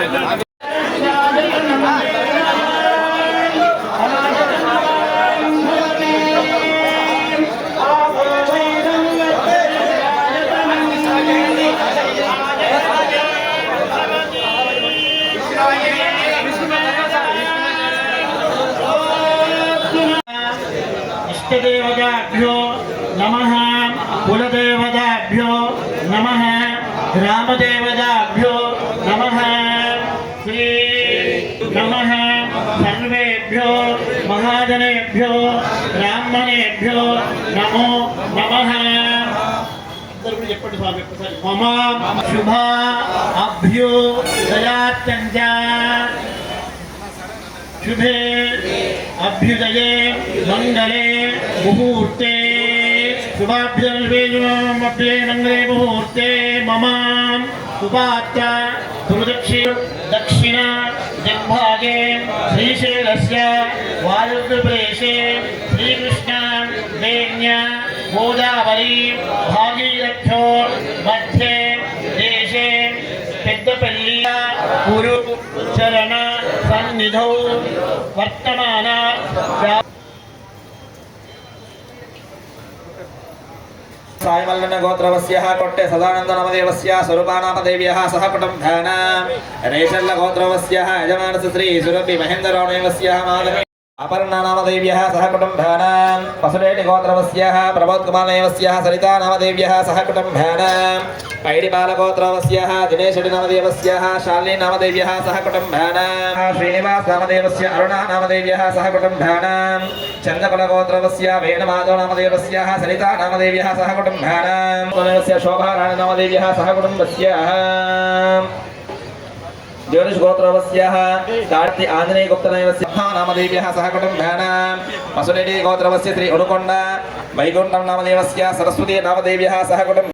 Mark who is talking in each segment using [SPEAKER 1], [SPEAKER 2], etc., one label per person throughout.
[SPEAKER 1] ఇష్టదేవతాభ్యో नमः कुलदेवताभ्यो नमः ग्रामदेवताभ्यो नमः। श्री नमः सर्वेभ्यो, महाजनेभ्यो, ब्राह्मणेभ्यो नमो नमः। मम शुभा अभ्यो दयात्यञ्च। शुभे अभ्युदये मङ्गले मुहूर्ते शुभाभ्यन्वेजुमभ्ये मङ्गले मुहूर्ते मम उपात्य सुदक्षि दक्षिण दिग्भागे श्रीशैलस्य वायुप्रदेशे श्रीकृष्ण वेण्य गोदावरी भागीरथ्यो मध्ये देशे పెద్దపల్లి గురు చరణ సన్నిధౌ వర్తమాన
[SPEAKER 2] సాయమల్లన గోత్రవస్య కొట్టె సదానంద నమదేవస్య స్వరూపానామదేవ్య సహ కుటుంబాన రేషల్ల గోత్రవస్య యజమానస శ్రీ సురభి మహేంద్రరాణేవస్య మాధవి అపర్ణానామదేవ్య సహ కుటుంబాన. పసురేటి గోత్రవస్య ప్రబోధకుమారనేవస్య సరితా నామదేవ్య సహ కుటుంబాన. పైడిపాలగోత్రవస్య దినేశుడి నామదేవస్య శాలిని నామదేవ్య సహ కుటుంబాన. శ్రీనివాస్ నామదేవస్య అరుణా నామదేవ్య సహ కుటుంబాన. చంద్రకులగోత్రవస్య వేణమాధవ నామదేవస్య సరితా సహ కుటుంబాన. శోభారాణి సహ కుటుంబస్య. ज्योतिषगोत्रवस्य कार्ति आञ्जनेयगुप्तनयस्य नामदेव्यः सह कुटुम्बेन वसुरेडी गोत्रवस्य श्री उरुकोण्ड वैकुण्ठं नामदेवस्य सरस्वती नामदेव्यः सह कुटुम्ब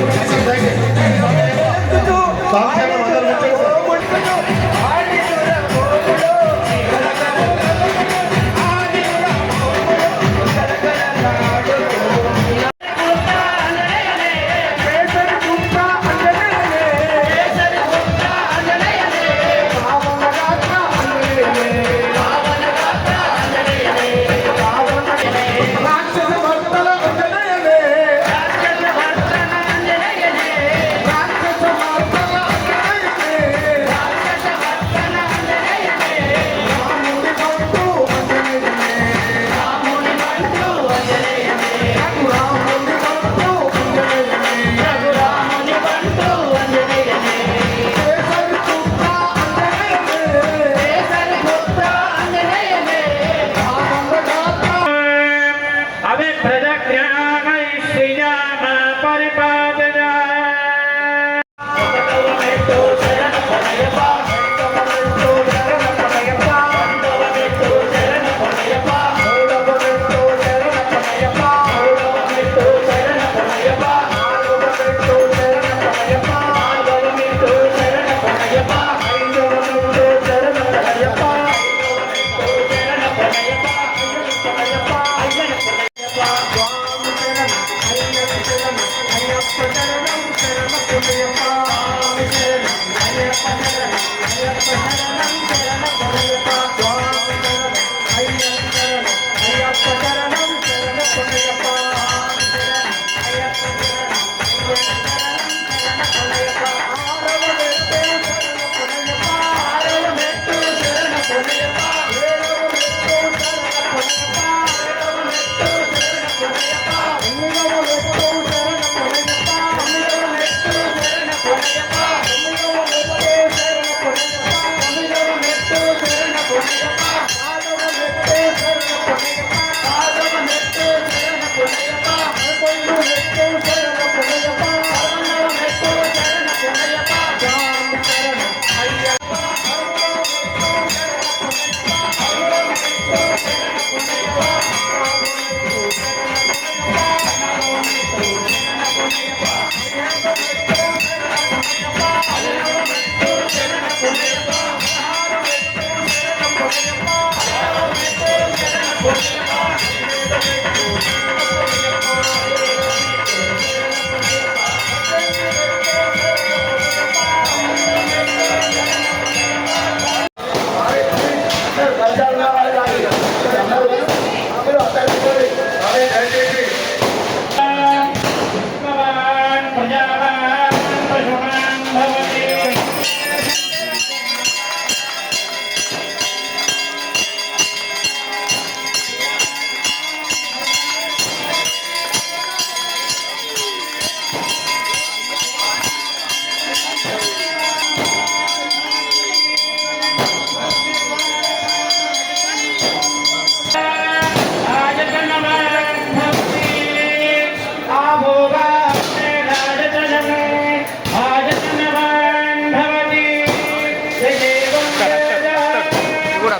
[SPEAKER 3] Thank
[SPEAKER 1] you. ஐயப்ப சரணம் சரண பொன்னையப்பா ஐயப்ப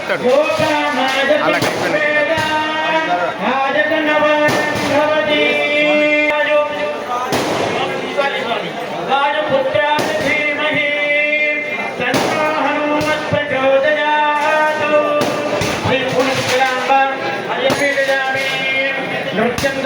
[SPEAKER 1] చెప్తాడు. శ్రీపుణ్యలాంబ అయపీడయామి నృత్యం